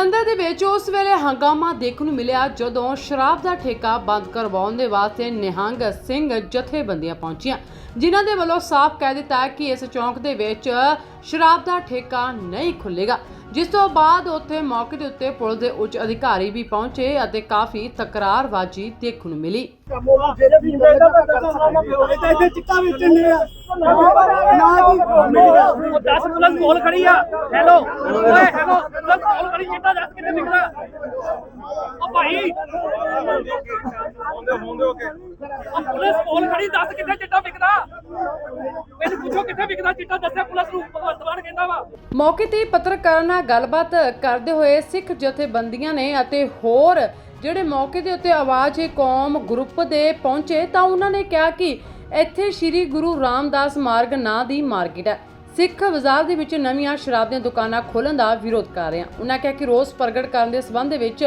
ਜਲੰਧਰ ਦੇ ਵਿੱਚ ਉਸ ਵੇਲੇ ਹੰਗਾਮਾ ਦੇਖਣ ਨੂੰ ਮਿਲਿਆ ਜਦੋਂ ਸ਼ਰਾਬ ਦਾ ਠੇਕਾ ਬੰਦ ਕਰਵਾਉਣ ਦੇ ਵਾਸਤੇ ਨਿਹੰਗ ਸਿੰਘ ਜਥੇਬੰਦੀਆਂ ਪਹੁੰਚੀਆਂ ਜਿਨ੍ਹਾਂ ਦੇ ਵੱਲੋਂ ਸਾਫ਼ ਕਹਿ ਦਿੱਤਾ ਕਿ ਇਸ ਚੌਂਕ ਦੇ ਵਿੱਚ ਸ਼ਰਾਬ ਦਾ ਠੇਕਾ ਨਹੀਂ ਖੁੱਲੇਗਾ ਜਿਸ ਤੋਂ ਬਾਅਦ ਉੱਥੇ ਮੌਕੇ ਦੇ ਉੱਤੇ ਪੁਲਿਸ ਦੇ ਉੱਚ ਅਧਿਕਾਰੀ ਵੀ ਪਹੁੰਚੇ ਅਤੇ ਕਾਫੀ ਤਕਰਾਰਬਾਜ਼ੀ ਦੇਖਣ ਨੂੰ ਮਿਲੀ। ਨਾ ਉਹ 10 ਪਲੱਸ ਕੋਲ ਖੜੀ ਆ। ਹੈਲੋ ਓਏ ਹੈਲੋ ਪਲੱਸ ਕੋਲ ਖੜੀ ਚਿੱਟਾ ਦੱਸ ਕਿੱਥੇ ਵਿਕਦਾ ਉਹ ਭਾਈ। ਉਹ ਪੁਲਿਸ ਕੋਲ ਖੜੀ ਦੱਸ ਕਿੱਥੇ ਚਿੱਟਾ ਵਿਕਦਾ? ਮੈਨੂੰ ਪੁੱਛੋ ਕਿੱਥੇ ਵਿਕਦਾ ਚਿੱਟਾ ਦੱਸਿਆ ਪੁਲਿਸ ਨੂੰ। ਭਗਵੰਤ ਮਾਨ ਕਹਿੰਦਾ ਵਾ। ਮੌਕੇ ਤੇ ਪੱਤਰਕਾਰਾਂ ਨਾਲ ਗੱਲਬਾਤ ਕਰਦੇ ਹੋਏ ਸਿੱਖ ਜਥੇਬੰਦੀਆਂ ਨੇ ਅਤੇ ਹੋਰ ਜਿਹੜੇ ਮੌਕੇ ਦੇ ਉੱਤੇ ਆਵਾਜ਼ ਏ ਕੌਮ ਗਰੁੱਪ ਦੇ ਪਹੁੰਚੇ ਤਾਂ ਉਹਨਾਂ ਨੇ ਕਿਹਾ ਕਿ ਇੱਥੇ ਸ੍ਰੀ ਗੁਰੂ ਰਾਮਦਾਸ ਮਾਰਗ ਨਾਂ ਦੀ ਮਾਰਕੀਟ ਹੈ। ਸਿੱਖ ਬਾਜ਼ਾਰ ਦੇ ਵਿੱਚ ਨਵੀਆਂ ਸ਼ਰਾਬ ਦੀਆਂ ਦੁਕਾਨਾਂ ਖੋਲਣ ਦਾ ਵਿਰੋਧ ਕਰ ਰਹੇ ਹਨ ਉਹਨਾਂ ਕਿਹਾ ਕਿ ਰੋਸ ਪ੍ਰਗਟ ਕਰਨ ਦੇ ਸਬੰਧ ਵਿੱਚ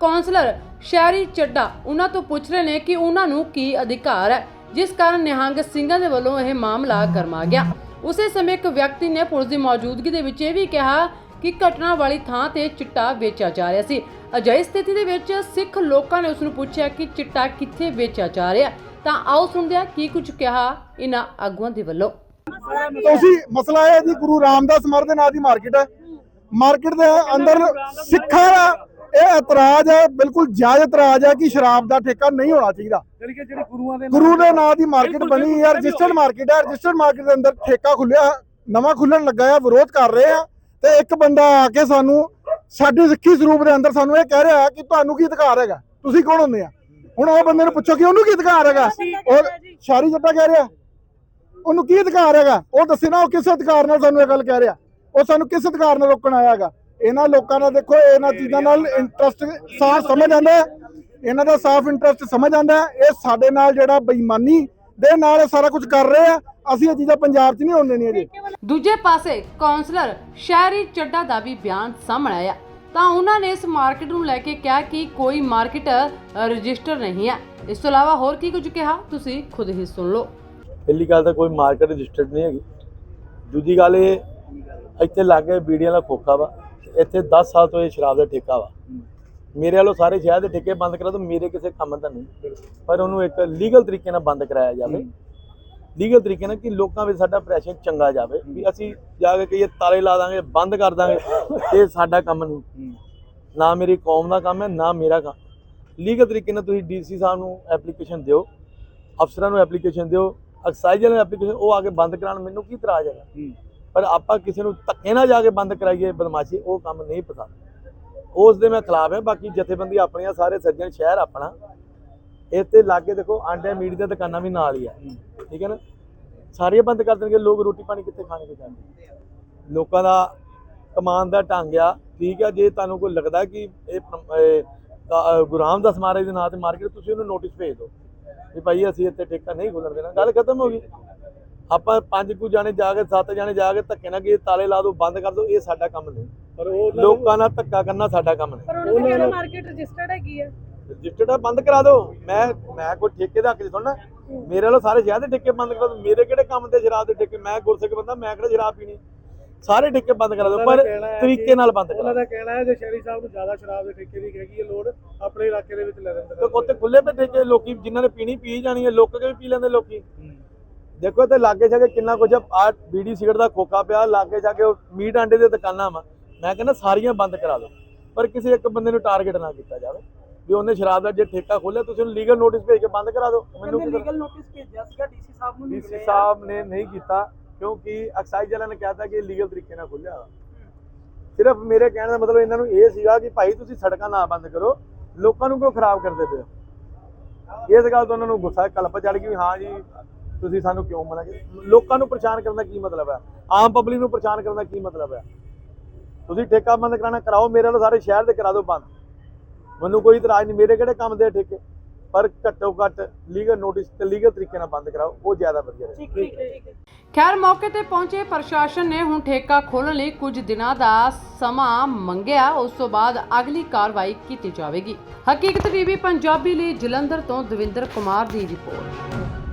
ਕੌਂਸਲਰ ਸ਼ਹਿਰੀ ਚੱਡਾ ਉਹਨਾਂ ਤੋਂ ਪੁੱਛ ਰਹੇ ਨੇ ਕਿ ਉਹਨਾਂ ਨੂੰ ਕੀ ਅਧਿਕਾਰ ਹੈ, ਜਿਸ ਕਾਰਨ ਨਿਹੰਗ ਸਿੰਘਾਂ ਦੇ ਵੱਲੋਂ ਇਹ ਮਾਮਲਾ ਗਰਮਾ ਗਿਆ। ਉਸੇ ਸਮੇਂ ਇੱਕ ਵਿਅਕਤੀ ਨੇ ਪੁਲਿਸ ਦੀ ਮੌਜੂਦਗੀ ਦੇ ਵਿੱਚ ਇਹ ਵੀ ਕਿਹਾ ਕਿ ਘਟਨਾ ਵਾਲੀ ਥਾਂ ਤੇ ਚਿੱਟਾ ਵੇਚਿਆ ਜਾ ਰਿਹਾ ਸੀ। ਅਜਿਹੀ ਸਥਿਤੀ ਦੇ ਵਿੱਚ ਸਿੱਖ ਲੋਕਾਂ ਨੇ ਉਸ ਨੂੰ ਪੁੱਛਿਆ ਕਿ ਚਿੱਟਾ ਕਿੱਥੇ ਵੇਚਿਆ ਜਾ ਰਿਹਾ ਤਾਂ ਆਓ ਸੁਣਦੇ ਹਾਂ ਕੀ ਕੁਝ ਕਿਹਾ ਇਹਨਾਂ ਆਗੂਆਂ ਦੇ ਵੱਲੋਂ। ਤੁਸੀਂ ਮਸਲਾ ਇਹ ਹੈ ਜੀ ਗੁਰੂ ਰਾਮਦਾਸ ਮਰ ਦੇ ਨਾਂ ਦੀ ਮਾਰਕੀਟ ਹੈ। ਮਾਰਕੀਟ ਦੇ ਅੰਦਰ ਸਿੱਖਾਂ ਦਾ ਇਹ ਇਤਰਾਜ਼ ਹੈ ਬਿਲਕੁਲ ਜਾਇਜ਼ ਇਤਰਾਜ਼ ਹੈ ਕਿ ਸ਼ਰਾਬ ਦਾ ਠੇਕਾ ਨਹੀਂ ਹੋਣਾ ਚਾਹੀਦਾ। ਜਿਹੜੀ ਕਿ ਜਿਹੜੀ ਗੁਰੂਆਂ ਦੇ ਗੁਰੂ ਦੇ ਨਾਂ ਦੀ ਮਾਰਕੀਟ ਬਣੀ ਹੈ ਰਜਿਸਟਰਡ ਮਾਰਕੀਟ ਹੈ ਰਜਿਸਟਰਡ ਮਾਰਕੀਟ ਦੇ ਅੰਦਰ ਠੇਕਾ ਖੁੱਲਿਆ ਨਵਾਂ ਖੁੱਲਣ ਲੱਗਾ ਹੈ ਵਿਰੋਧ ਕਰ ਰਹੇ ਆ ਤੇ ਇੱਕ ਬੰਦਾ ਆ ਕੇ ਸਾਨੂੰ ਸਾਡੇ ਸਿੱਖੀ ਸਰੂਪ ਦੇ ਅੰਦਰ ਸਾਨੂੰ ਇਹ ਕਹਿ ਰਿਹਾ ਕਿ ਤੁਹਾਨੂੰ ਕੀ ਅਧਿਕਾਰ ਹੈਗਾ? ਤੁਸੀਂ ਕੌਣ ਹੁੰਦੇ ਆ? ਹੁਣ ਉਹ ਬੰਦੇ ਨੂੰ ਪੁੱਛੋ ਕਿ ਉਹਨੂੰ ਕੀ ਅਧਿਕਾਰ ਹੈਗਾ? ਔਰ ਸ਼ਾਰੀ ਜੱਟਾ ਕਹਿ ਰਿਹਾ। ਉਹਨੂੰ ਕੀ ਅਧਿਕਾਰ ਹੈਗਾ? ਉਹ ਦੱਸੇ ਨਾ, ਉਹ ਕਿਸ ਅਧਿਕਾਰ ਨਾਲ ਸਾਨੂੰ ਇਹ ਗੱਲ ਕਹਿ ਰਿਹਾ। ਉਹ ਸਾਨੂੰ ਕਿਸ ਅਧਿਕਾਰ ਨਾਲ ਰੋਕਣ ਆਇਆ ਹੈਗਾ? ਇਹਨਾਂ ਲੋਕਾਂ ਦਾ ਦੇਖੋ, ਇਹਨਾਂ ਚੀਜ਼ਾਂ ਨਾਲ ਇੰਟਰਸਟ ਸਾਫ਼ ਸਮਝ ਆਉਂਦਾ ਇਹਨਾਂ ਦਾ ਸਾਫ਼ ਇੰਟਰਸਟ ਸਮਝ ਆਉਂਦਾ ਇਹ ਸਾਡੇ ਨਾਲ ਜਿਹੜਾ ਬੇਈਮਾਨੀ ਦੇ ਨਾਲ ਇਹ ਸਾਰਾ ਕੁਝ ਕਰ ਰਹੇ ਆ। ਅਸੀਂ ਇਹ ਚੀਜ਼ਾਂ ਪੰਜਾਬ 'ਚ ਨਹੀਂ ਹੋਣ ਦੇਣੀਆਂ ਜੀ ਦੂਜੇ ਪਾਸੇ ਕਾਉਂਸਲਰ ਸ਼ਹਿਰੀ ਚੱਡਾ ਦਾ ਵੀ ਬਿਆਨ ਸਾਹਮਣੇ ਆਇਆ। ਤਾਂ ਉਹਨਾਂ ਨੇ ਇਸ ਮਾਰਕੀਟ ਨੂੰ ਲੈ ਕੇ ਕਿਹਾ ਕਿ ਕੋਈ ਮਾਰਕੀਟ ਰਜਿਸਟਰ ਨਹੀਂ ਹੈ। ਇਸ ਤੋਂ ਇਲਾਵਾ ਹੋਰ ਕੀ ਕੁਝ ਕਿਹਾ? ਤੁਸੀਂ ਖੁਦ ਹੀ ਸੁਣ ਲਓ। ਪਹਿਲੀ ਗੱਲ ਤਾਂ ਕੋਈ ਮਾਰਕੀਟ ਰਜਿਸਟਰਡ ਨਹੀਂ ਹੈਗੀ। ਦੂਜੀ ਗੱਲ ਇਹ, ਇੱਥੇ ਲਾਗੇ ਬੀੜੀਆਂ ਦਾ ਖੋਖਾ ਵਾ ਇੱਥੇ 10 ਸਾਲ ਤੋਂ ਇਹ ਸ਼ਰਾਬ ਦਾ ਠੇਕਾ ਵਾ। ਮੇਰੇ ਵੱਲੋਂ ਸਾਰੇ ਸ਼ਹਿਰ ਦੇ ਠੇਕੇ ਬੰਦ ਕਰਾ ਦੋ, ਮੇਰੇ ਕਿਸੇ ਕੰਮ ਦਾ ਨਹੀਂ। ਪਰ ਉਹਨੂੰ ਇੱਕ ਲੀਗਲ ਤਰੀਕੇ ਨਾਲ ਬੰਦ ਕਰਾਇਆ ਜਾਵੇ। ਲੀਗਲ ਤਰੀਕੇ ਨਾਲ ਕਿ ਲੋਕਾਂ ਵਿੱਚ ਸਾਡਾ ਪ੍ਰੈਸ਼ਰ ਚੰਗਾ ਜਾਵੇ, ਵੀ ਅਸੀਂ ਜਾ ਕੇ ਕਹੀਏ ਤਾਲੇ ਲਾ ਦਾਂਗੇ, ਬੰਦ ਕਰ ਦਾਂਗੇ ਇਹ ਸਾਡਾ ਕੰਮ ਨਹੀਂ। ਨਾ ਮੇਰੀ ਕੌਮ ਦਾ ਕੰਮ ਹੈ, ਨਾ ਮੇਰਾ ਕੰਮ। ਲੀਗਲ ਤਰੀਕੇ ਨਾਲ ਤੁਸੀਂ ਡੀਸੀ ਸਾਹਿਬ ਨੂੰ ਐਪਲੀਕੇਸ਼ਨ ਦਿਓ, ਅਫਸਰਾਂ ਨੂੰ ਐਪਲੀਕੇਸ਼ਨ ਦਿਓ ਐਕਸਾਈਜ਼ ਐਪਲੀਕੇਸ਼ਨ ਉਹ ਆ ਕੇ ਬੰਦ ਕਰਾਉਣ ਮੈਨੂੰ ਕੀ ਇਤਰਾਜ਼ ਹੈਗਾ? ਪਰ ਆਪਾਂ ਕਿਸੇ ਨੂੰ ਧੱਕੇ ਨਾਲ ਜਾ ਕੇ ਬੰਦ ਕਰਾਈਏ ਬਦਮਾਸ਼ੀ ਉਹ ਕੰਮ ਨਹੀਂ ਪਸੰਦ। ਉਸ ਦੇ ਮੈਂ ਖਿਲਾਫ ਹਾਂ ਬਾਕੀ ਜਥੇਬੰਦੀ ਆਪਣੀਆਂ ਸਾਰੇ ਸੱਜਣ ਸ਼ਹਿਰ ਆਪਣਾ। ਇੱਥੇ ਲਾਗੇ ਦੇਖੋ ਆਂਡੇ ਮੀਟ ਦੀਆਂ ਦੁਕਾਨਾਂ ਵੀ ਨਾਲ ਹੀ ਆ। ਠੀਕ ਹੈ ਨਾ? ਸਾਰੀਆਂ ਬੰਦ ਕਰ ਦੇਣਗੇ ਲੋਕ ਰੋਟੀ ਪਾਣੀ ਕਿੱਥੇ ਖਾਣਗੇ ਜਾਂਦੇ ਲੋਕਾਂ ਦਾ ਕਮਾਨ ਦਾ ਢੰਗ ਆ। ਠੀਕ ਆ ਜੇ ਤੁਹਾਨੂੰ ਕੋਈ ਲੱਗਦਾ ਕਿ ਇਹ ਪ੍ਰਮ- ਇਹ ਕ- ਗੁਰੂ ਰਾਮਦਾਸ ਮਹਾਰਾਜ ਦੇ ਨਾਂ ਤੇ ਮਾਰਕੀਟ ਤੁਸੀਂ ਉਹਨੂੰ ਨੋਟਿਸ ਭੇਜ ਦਿਓ। ਵੀ ਭਾਈ ਅਸੀਂ ਇੱਥੇ ਠੇਕਾ ਨਹੀਂ ਖੋਲਣ ਦੇਣਾ। ਗੱਲ ਖਤਮ ਹੋ ਗਈ। ਆਪਾਂ ਪੰਜ ਕੁ ਜਾਣੇ ਜਾ ਕੇ ਸੱਤ ਜਾਣੇ ਜਾ ਕੇ ਧੱਕੇ ਨਾਲ ਕਿ ਤਾਲੇ ਲਾ ਦਿਓ ਬੰਦ ਕਰ ਦਿਓ ਇਹ ਸਾਡਾ ਕੰਮ ਨਹੀਂ। ਪਰ ਉਹ ਲੋਕਾਂ ਨਾਲ ਧੱਕਾ ਕਰਨਾ ਸਾਡਾ ਕੰਮ ਨਹੀਂ। ਪਰ ਉਹਨਾਂ ਦਾ ਕਹਿਣਾ ਮਾਰਕੀਟ ਰਜਿਸਟਰਡ ਹੈਗੀ ਆ। ਰਜਿਸਟਰਡ ਆ ਬੰਦ ਕਰਾ ਦਿਓ ਮੈਂ ਮੈਂ ਕੋਈ ਠੇਕੇ ਦਾ ਹੱਕ ਨਹੀਂ ਸੁਣਨਾ। ਮੇਰੇ ਵੱਲੋਂ ਸਾਰੇ ਸ਼ਹਿਰ ਦੇ ਠੇਕੇ ਬੰਦ ਕਰਾ ਦਿਓ ਮੇਰੇ ਕਿਹੜੇ ਕੰਮ ਤੇ ਸ਼ਰਾਬ ਦੇ ਠੇਕੇ? ਮੈਂ ਗੁਰਸਿੱਖ ਬੰਦਾ ਮੈਂ ਕਿਹੜਾ ਸ਼ਰਾਬ ਪੀਣੀ? ਸਾਰੇ ਠੇਕੇ ਬੰਦ ਕਰਾ ਦਿਓ ਪਰ ਤਰੀਕੇ ਨਾਲ ਬੰਦ ਕਰਾ ਉਹਨਾਂ ਦਾ ਕਹਿਣਾ ਹੈ ਜੇ ਸ਼ਹਿਰੀ ਸਾਹਿਬ ਨੂੰ ਜ਼ਿਆਦਾ ਸ਼ਰਾਬ ਦੇ ਠੇਕੇ ਦੀ ਹੈਗੀ ਹੈ ਲੋੜ ਆਪਣੇ ਇਲਾਕੇ ਦੇ ਵਿੱਚ ਲੈ ਲੈਂਦੇ ਤੇ ਉੱਥੇ ਖੁੱਲੇ ਪੇ ਠੇਕੇ ਲੋਕੀ ਜਿਨ੍ਹਾਂ ਨੇ ਪੀਣੀ ਪੀ ਜਾਣੀ ਹੈ ਲੋਕ ਕੇ ਵੀ ਪੀ ਲੈਂਦੇ ਲੋਕੀ। ਦੇਖੋ ਤੇ ਲਾਗੇ ਜਾ ਕੇ ਕਿੰਨਾ ਕੁਝ ਆ ਬੀੜੀ ਸਿਗਰਟ ਦਾ ਖੋਖਾ ਪਿਆ ਲਾਗੇ ਜਾ ਕੇ ਉਹ ਮੀਟ ਆਂਡੇ ਦੀਆਂ ਦੁਕਾਨਾਂ ਵਾ। ਮੈਂ ਕਹਿੰਦਾ ਸਾਰੀਆਂ ਬੰਦ ਕਰਾ ਦਿਓ ਪਰ ਕਿਸੇ ਇੱਕ ਬੰਦੇ ਨੂੰ ਟਾਰਗੇਟ ਨਾ ਕੀਤਾ ਜਾਵੇ ਵੀ ਉਹਨੇ ਸ਼ਰਾਬ ਦਾ ਜੇ ਠੇਕਾ ਖੋਲਿਆ ਤੁਸੀਂ ਉਹਨੂੰ ਲੀਗਲ ਨੋਟਿਸ ਭੇਜ ਕੇ ਬੰਦ ਕਰਾ ਦਿਓ। ਮੈਨੂੰ ਲੀਗਲ ਨੋਟਿਸ ਭੇਜਿਆ ਸੀਗਾ ਡੀਸੀ ਸਾਹਿਬ ਨੂੰ ਡੀਸੀ ਸਾਹਿਬ ਨੇ ਨਹੀਂ ਕੀਤਾ। ਕਿਉਂਕਿ ਐਕਸਾਈਜ਼ ਵਾਲਿਆਂ ਨੇ ਕਿਹਾ ਕਿ ਲੀਗਲ ਤਰੀਕੇ ਨਾਲ ਖੁੱਲਿਆ ਸਿਰਫ ਮੇਰੇ ਕਹਿਣ ਦਾ ਮਤਲਬ ਇਹਨਾਂ ਨੂੰ ਇਹ ਸੀਗਾ ਕਿ ਭਾਈ ਤੁਸੀਂ ਸੜਕਾਂ ਨਾ ਬੰਦ ਕਰੋ, ਲੋਕਾਂ ਨੂੰ ਕਿਉਂ ਖਰਾਬ ਕਰਦੇ ਪਏ ਹੋ? ਇਸ ਗੱਲ ਤੋਂ ਉਹਨਾਂ ਨੂੰ ਗੁੱਸਾ, ਕਲਪ ਚੜ ਗਈ ਹਾਂ ਜੀ, ਤੁਸੀਂ ਸਾਨੂੰ ਕਿਉਂ ਮਨਾ ਲੋਕਾਂ ਨੂੰ ਪਰੇਸ਼ਾਨ ਕਰਨ ਦਾ ਕੀ ਮਤਲਬ ਹੈ? ਆਮ ਪਬਲਿਕ ਨੂੰ ਪਰੇਸ਼ਾਨ ਕਰਨ ਦਾ ਕੀ ਮਤਲਬ ਹੈ? ਤੁਸੀਂ ਠੇਕਾ ਬੰਦ ਕਰਾਣਾ ਕਰਾਓ, ਮੇਰੇ ਵੱਲੋਂ ਸਾਰੇ ਸ਼ਹਿਰ ਦੇ ਕਰਾ ਦਿਓ ਬੰਦ। ਮੈਨੂੰ ਕੋਈ ਇਤਰਾਜ਼ ਨਹੀਂ, ਮੇਰੇ ਕਿਹੜੇ ਕੰਮ ਦੇ ਠੇਕੇ? ਪਰ ਘੱਟੋ ਘੱਟ ਲੀਗਲ ਨੋਟਿਸ ਤੇ ਲੀਗਲ ਤਰੀਕੇ ਨਾਲ ਬੰਦ ਕਰਾਓ, ਉਹ ਜ਼ਿਆਦਾ ਵਧੀਆ ਰਹੇ। ਠੀਕ ਠੀਕ ਠੀਕ ਖੈਰ ਮੌਕੇ ਤੇ ਪਹੁੰਚੇ ਪ੍ਰਸ਼ਾਸਨ ਨੇ ਹੁਣ ਠੇਕਾ ਖੋਲਣ ਲਈ ਕੁਝ ਦਿਨਾਂ ਦਾ ਸਮਾਂ ਮੰਗਿਆ। ਉਸ ਤੋਂ ਬਾਅਦ ਅਗਲੀ ਕਾਰਵਾਈ ਕੀਤੀ ਜਾਵੇਗੀ। ਹਕੀਕਤ ਟੀਵੀ ਪੰਜਾਬੀ ਲਈ ਜਲੰਧਰ ਤੋਂ ਦਵਿੰਦਰ ਕੁਮਾਰ ਦੀ ਰਿਪੋਰਟ।